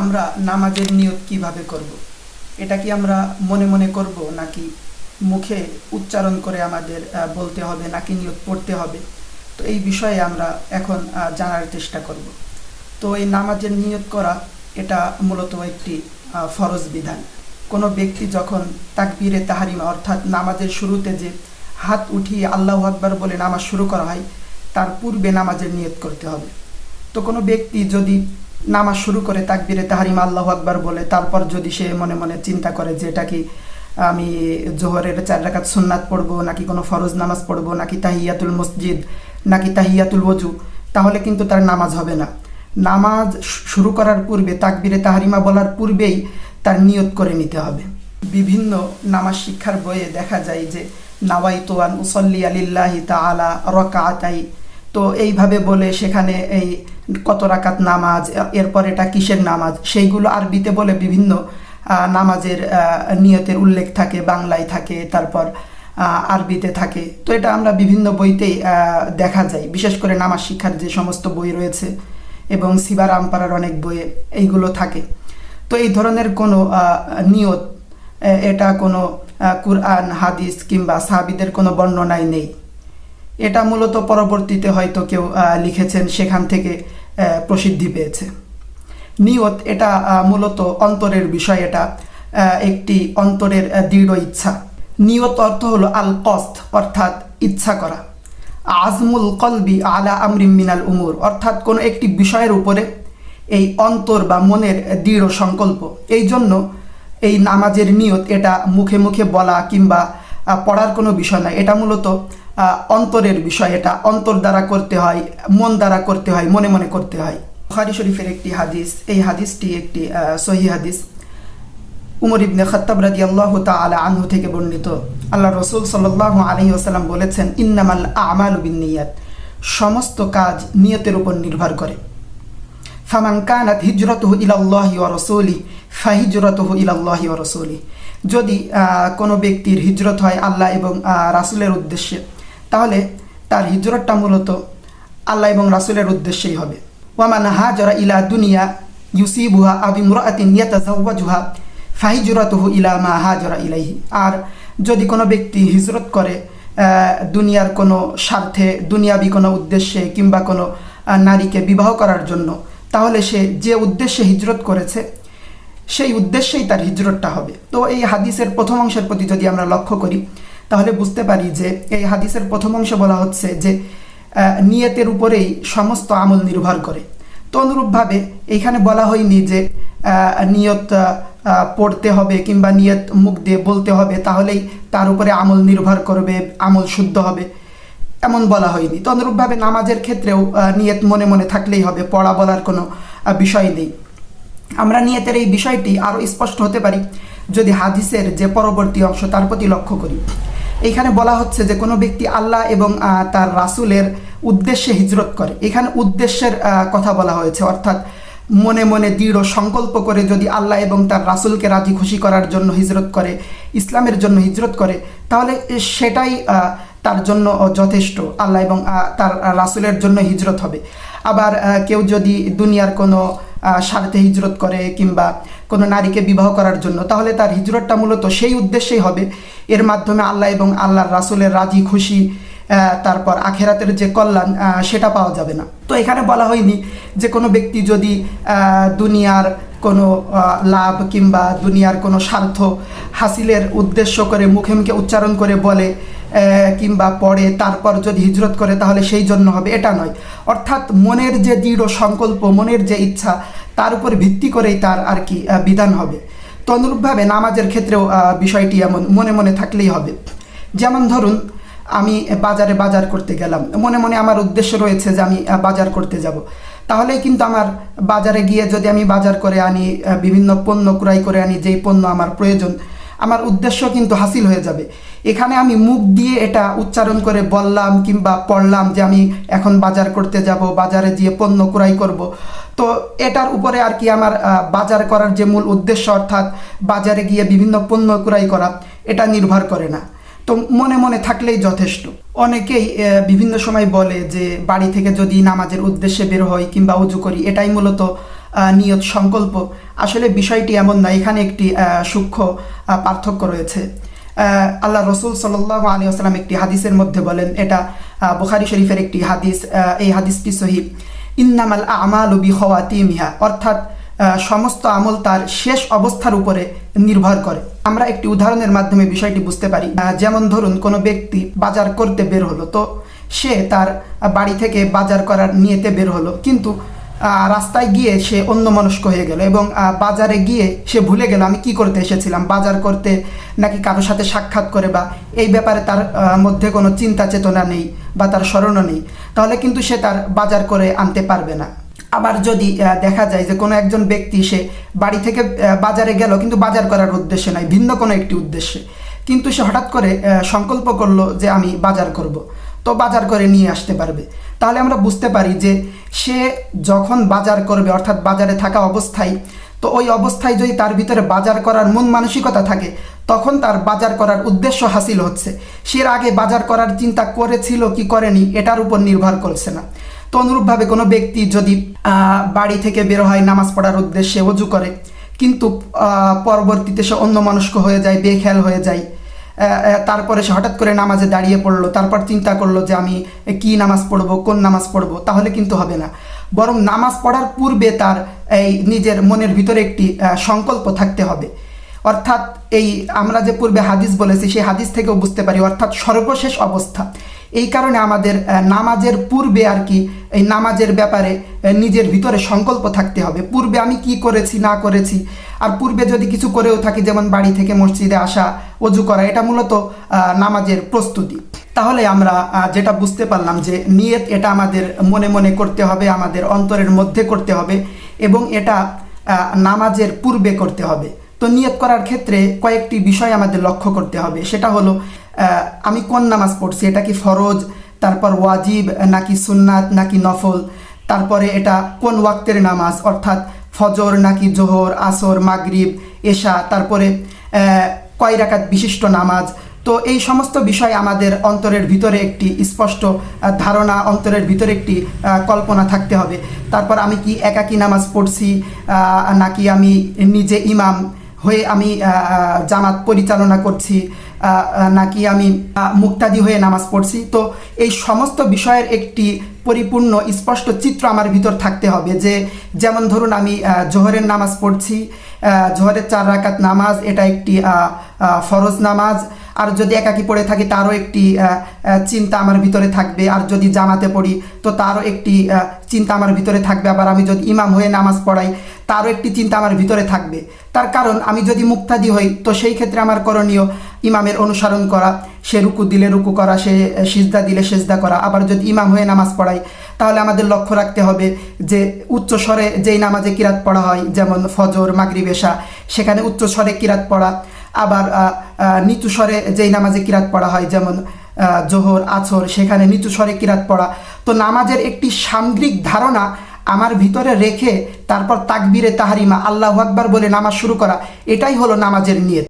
আমরা নামাজের নিয়ত কীভাবে করব। এটা কি আমরা মনে মনে করব নাকি মুখে উচ্চারণ করে আমাদের বলতে হবে নাকি নিয়ত পড়তে হবে? তো এই বিষয়ে আমরা এখন জানার চেষ্টা করব। তো এই নামাজের নিয়ত করা, এটা মূলত একটি ফরজ বিধান। কোনো ব্যক্তি যখন তাকবীরে তাহারিমা, অর্থাৎ নামাজের শুরুতে যে হাত উঠিয়ে আল্লাহ আকবার বলে নামাজ শুরু করা হয়, তার পূর্বে নামাজের নিয়ত করতে হবে। তো কোনো ব্যক্তি যদি নামাজ শুরু করে তাকবিরে তাহারিম আল্লাহ আকবার বলে, তারপর যদি সে মনে মনে চিন্তা করে যে এটা কি আমি জোহরের চার রাকাত সুন্নাত পড়ব, নাকি কোনো ফরজ নামাজ পড়ব, নাকি তাহিয়াতুল মসজিদ, নাকি তাহিয়াতুল ওজু তাহলে কিন্তু তার নামাজ হবে না। নামাজ শুরু করার পূর্বে, তাকবিরে তাহারিমা বলার পূর্বেই তার নিয়ত করে নিতে হবে। বিভিন্ন নামাজ শিক্ষার বইয়ে দেখা যায় যে নাওয়াই তোয়ান উসল্লি আলিল্লাহি তাআলা রকাআতাই তো এইভাবে বলে সেখানে এই কত রাকাত নামাজ, এরপর এটা কিসের নামাজ? সেইগুলো আরবিতে বলে বিভিন্ন নামাজের নিয়তের উল্লেখ থাকে, বাংলায় থাকে, তারপর আরবিতে থাকে। তো এটা আমরা বিভিন্ন বইতেই দেখা যায়। বিশেষ করে নামাজ শিক্ষার যে সমস্ত বই রয়েছে এবং সিবার আমপাড়ার অনেক বইয়ে এইগুলো থাকে। তো এই ধরনের কোনো নিয়ত এটা কোনো কুরআন, হাদিস কিংবা সাহাবিদের কোনো বর্ণনায় নেই। এটা মূলত পরবর্তীতে হয়তো কেউ লিখেছেন, সেখান থেকে প্রসিদ্ধি পেয়েছে। নিয়ত এটা মূলত অন্তরের বিষয়, এটা একটি অন্তরের দৃঢ় ইচ্ছা। নিয়ত অর্থ হলো আল কস্ত অর্থাৎ ইচ্ছা করা। আজমুল কলবি আলা আমরিম মিনাল উমুর, অর্থাৎ কোনো একটি বিষয়ের উপরে এই অন্তর বা মনের দৃঢ় সংকল্প। এই জন্য এই নামাজের নিয়ত এটা মুখে মুখে বলা কিংবা পড়ার কোনো বিষয় নয়। এটা মূলত অন্তরের বিষয় এটা। অন্তর দ্বারা করতে হয়, মন দ্বারা করতে হয়, মনে মনে করতে হয়। বুখারী শরীফের একটি হাদিস, এই হাদিসটি একটি সহি হাদিস। উমর ইবনে খত্তাব রাদিয়াল্লাহু তাআলা আনহু থেকে বর্ণিত। আল্লাহ রসুল সাল্লাল্লাহু আলাইহি ওয়াসাল্লাম বলেছেন, ইন্নামাল আমালু বিন্নিয়াত। সমস্ত কাজ নিয়তের উপর নির্ভর করে। ফামান কানাত হিজরতুহু ইলাল্লাহি ওয়া রাসূলি ফাহিজরতুহু ইলাল্লাহি ওয়া রাসূলি যদি কোনো ব্যক্তির হিজরত হয় আল্লাহ এবং রাসূলের উদ্দেশ্যে তাহলে তার হিজরতটা মূলত আল্লাহ এবং রাসূলের উদ্দেশ্যেই হবে। ওয়ামান হাজারা ইলা দুনিয়া ইউসিবুহা ইমরাআতিন ইয়াতাযাওয়াজুহা ফাহিজরতুহু ইলা মা হাজারা ইলাইহি। আর যদি কোনো ব্যক্তি হিজরত করে দুনিয়ার কোনো স্বার্থে, দুনিয়াবি কোনো উদ্দেশ্যে কিংবা কোনো নারীকে বিবাহ করার জন্য, তাহলে সে যে উদ্দেশ্যে হিজরত করেছে, সেই উদ্দেশ্যেই তার হিজরতটা হবে। তো এই হাদিসের প্রথম অংশের প্রতি যদি আমরা লক্ষ্য করি তাহলে বুঝতে পারি যে এই হাদিসের প্রথম অংশে বলা হচ্ছে যে নিয়তের উপরেই সমস্ত আমল নির্ভর করে। তো অনুরূপভাবে এইখানে বলা হয়নি যে নিয়ত পড়তে হবে কিংবা নিয়ত মুখ দিয়ে বলতে হবে, তাহলেই তার উপরে আমল নির্ভর করবে, আমল শুদ্ধ হবে। এমন বলা হয়নি। তো অনুরূপভাবে নামাজের ক্ষেত্রেও নিয়ত মনে মনে থাকলেই হবে, পড়া বলার কোনো বিষয় নেই। আমরা নিয়তের এই বিষয়টি আরও স্পষ্ট হতে পারি যদি হাদিসের যে পরবর্তী অংশ তার প্রতি লক্ষ্য করি। এইখানে বলা হচ্ছে যে কোনো ব্যক্তি আল্লাহ এবং তার রাসূলের উদ্দেশ্যে হিজরত করে। এখানে উদ্দেশ্যের কথা বলা হয়েছে। অর্থাৎ মনে মনে দৃঢ় সংকল্প করে যদি আল্লাহ এবং তার রাসুলকে রাজি খুশি করার জন্য হিজরত করে, ইসলামের জন্য হিজরত করে, তাহলে সেটাই তার জন্য যথেষ্ট। আল্লাহ এবং তার রাসূলের জন্য হিজরত হবে। আবার কেউ যদি দুনিয়ার কোনো স্বার্থে হিজরত করে কিংবা কোনো নারীকে বিবাহ করার জন্য, তাহলে তার হিজরতটা মূলত সেই উদ্দেশ্যেই হবে। এর মাধ্যমে আল্লাহ এবং আল্লাহর রাসুলের রাজি, খুশি তারপর আখেরাতের যে কল্যাণ সেটা পাওয়া যাবে না। তো এখানে বলা হয়নি যে কোনো ব্যক্তি যদি দুনিয়ার কোনো লাভ কিংবা দুনিয়ার কোনো স্বার্থ হাসিলের উদ্দেশ্য করে মুখে মুখে উচ্চারণ করে বলে কিংবা পড়ে, তারপর যদি হিজরত করে, তাহলে সেই জন্য হবে। এটা নয়। অর্থাৎ মনের যে দৃঢ় সংকল্প, মনের যে ইচ্ছা, তার উপর ভিত্তি করেই তার আর কি বিধান হবে। তো অনুরূপভাবে নামাজের ক্ষেত্রেও বিষয়টি এমন, মনে মনে থাকলেই হবে। যেমন ধরুন আমি বাজারে বাজার করতে গেলাম। মনে মনে আমার উদ্দেশ্য রয়েছে যে আমি বাজার করতে যাব। তাহলেই কিন্তু আমার বাজারে গিয়ে যদি আমি বাজার করে আনি বিভিন্ন পণ্য ক্রয় করে আনি, যেই পণ্য আমার প্রয়োজন, আমার উদ্দেশ্য কিন্তু হাসিল হয়ে যাবে। এখানে আমি মুখ দিয়ে এটা উচ্চারণ করে বললাম কিংবা পড়লাম যে আমি এখন বাজার করতে যাব, বাজারে গিয়ে পণ্য ক্রয় করব। তো এটার উপরে আর কি আমার বাজার করার যে মূল উদ্দেশ্য অর্থাৎ বাজারে গিয়ে বিভিন্ন পণ্য ক্রয় করা, এটা নির্ভর করে না। তো মনে মনে থাকলেই যথেষ্ট। অনেকেই বিভিন্ন সময় বলে যে বাড়ি থেকে যদি নামাজের উদ্দেশ্যে বের হয় কিংবা উজু করি এটাই মূলত নিয়ত সংকল্প। আসলে বিষয়টি এমন না এখানে একটি সূক্ষ্ম পার্থক্য রয়েছে। আল্লাহ রসুল সাল্লাহ আলী আসসালাম একটি হাদিসের মধ্যে বলেন এটা বুখারি শরীফের একটি হাদিস এই হাদিসটি সহিব ইন্নামাল আমাল বি মিহা অর্থাৎ আহ, সমস্ত আমল তার শেষ অবস্থার উপরে নির্ভর করে। আমরা একটি উদাহরণের মাধ্যমে বিষয়টি বুঝতে পারি। যেমন ধরুন, কোনো ব্যক্তি বাজার করতে বের হলো, তো সে তার বাড়ি থেকে বাজার করার নিয়েতে বের হলো, কিন্তু রাস্তায় গিয়ে সে অন্যমনস্ক হয়ে গেল এবং বাজারে গিয়ে সে ভুলে গেল, আমি কি করতে এসেছিলাম, বাজার করতে নাকি কারোর সাথে সাক্ষাৎ করে বা এই ব্যাপারে তার মধ্যে কোনো চিন্তা চেতনা নেই বা তার স্মরণও নেই, তাহলে কিন্তু সে তার বাজার করে আনতে পারবে না। আবার যদি দেখা যায় যে কোনো একজন ব্যক্তি সে বাড়ি থেকে বাজারে গেল কিন্তু বাজার করার উদ্দেশ্যে নয় ভিন্ন কোনো একটি উদ্দেশ্যে। কিন্তু সে হঠাৎ করে সংকল্প করল যে আমি বাজার করব। তো বাজার করে নিয়ে আসতে পারবে। তাহলে আমরা বুঝতে পারি যে সে যখন বাজার করবে, অর্থাৎ বাজারে থাকা অবস্থায়, তো ওই অবস্থায় যদি তার ভিতরে বাজার করার মন মানসিকতা থাকে, তখন তার বাজার করার উদ্দেশ্য হাসিল হচ্ছে। সে আগে বাজার করার চিন্তা করেছিল কি করেনি, এটার উপর নির্ভর করছে না। তো অনুরূপভাবে কোনো ব্যক্তি যদি বাড়ি থেকে বের হয়, নামাজ পড়ার উদ্দেশ্যে অজু করে, কিন্তু পরবর্তীতে সে অন্য মনস্ক হয়ে যায়, বেখেয়াল হয়ে যায় তারপরে সে হঠাৎ করে নামাজে দাঁড়িয়ে পড়ল, তারপর চিন্তা করল যে আমি কি নামাজ পড়ব, কোন নামাজ পড়ব, তাহলে কিন্তু হবে না। বরং নামাজ পড়ার পূর্বে তার এই নিজের মনের ভিতরে একটি সংকল্প থাকতে হবে। অর্থাৎ এই আমরা যে পূর্বে হাদিস বলেছি, সেই হাদিস থেকেও বুঝতে পারি, অর্থাৎ সর্বশেষ অবস্থা। এই কারণে আমাদের নামাজের পূর্বে আর কি, এই নামাজের ব্যাপারে নিজের ভিতরে সংকল্প থাকতে হবে। পূর্বে আমি কি করেছি, না করেছি, আর পূর্বে যদি কিছু করেও থাকি, যেমন বাড়ি থেকে মসজিদে আসা, অজু করা, এটা মূলত নামাজের প্রস্তুতি। তাহলে আমরা যেটা বুঝতে পারলাম যে নিয়ত এটা আমাদের মনে মনে করতে হবে, আমাদের অন্তরের মধ্যে করতে হবে, এবং এটা নামাজের পূর্বে করতে হবে। তো নিয়ত করার ক্ষেত্রে কয়েকটি বিষয় আমাদের লক্ষ্য করতে হবে। সেটা হলো আমি কোন নামাজ পড়ছি? এটা কি ফরজ? তারপর ওয়াজিব, নাকি সুন্নাত, নাকি নফল? তারপরে এটা কোন ওয়াক্তের নামাজ? অর্থাৎ ফজর, নাকি জোহর, আসর, মাগরিব, এশা, তারপরে কয় রাকাত বিশিষ্ট নামাজ? তো এই সমস্ত বিষয় আমাদের অন্তরের ভিতরে একটি স্পষ্ট ধারণা, অন্তরের ভিতরে একটি কল্পনা থাকতে হবে। তারপর আমি কি একাকী নামাজ পড়ছি? নাকি আমি নিজে ইমাম? হয়ে আমি জামাত পরিচালনা করছি নাকি আমি মুক্তাদি হয়ে নামাজ পড়ছি। তো এই সমস্ত বিষয়ের একটি পরিপূর্ণ, স্পষ্ট চিত্র আমার ভিতর থাকতে হবে যে, যেমন ধরুন আমি জোহরের নামাজ পড়ছি জোহরের চার রাকাত নামাজ, এটা একটি ফরজ নামাজ আর যদি একাকি পড়ে থাকি, তারও একটি চিন্তা আমার ভিতরে থাকবে। আর যদি জামাতে পড়ি, তো তারও একটি চিন্তা আমার ভিতরে থাকবে। আবার আমি যদি ইমাম হয়ে নামাজ পড়াই, তারও একটি চিন্তা আমার ভিতরে থাকবে। তার কারণ, আমি যদি মুক্তাদি হই, তো সেই ক্ষেত্রে আমার করণীয় ইমামের অনুসরণ করা, সে রুকু দিলে রুকু করা, সে সিজদা দিলে সেজদা করা। আবার যদি ইমাম হয়ে নামাজ পড়াই, তাহলে আমাদের লক্ষ্য রাখতে হবে যে, উচ্চ স্বরে যেই নামাজে কিরাত পড়া হয়, যেমন ফজর, মাগরিব, এশা, সেখানে উচ্চ স্বরে কিরাত পড়া। আবার নিচু স্বরে যেই নামাজে কিরাত পড়া হয়, যেমন জোহর, আছর, সেখানে নিচু স্বরে কিরাত পড়া। তো নামাজের একটি সামগ্রিক ধারণা আমার ভিতরে রেখে তারপর তাকবিরে তাহারিমা, আল্লাহ আকবার বলে নামাজ শুরু করা, এটাই হলো নামাজের নিয়ত।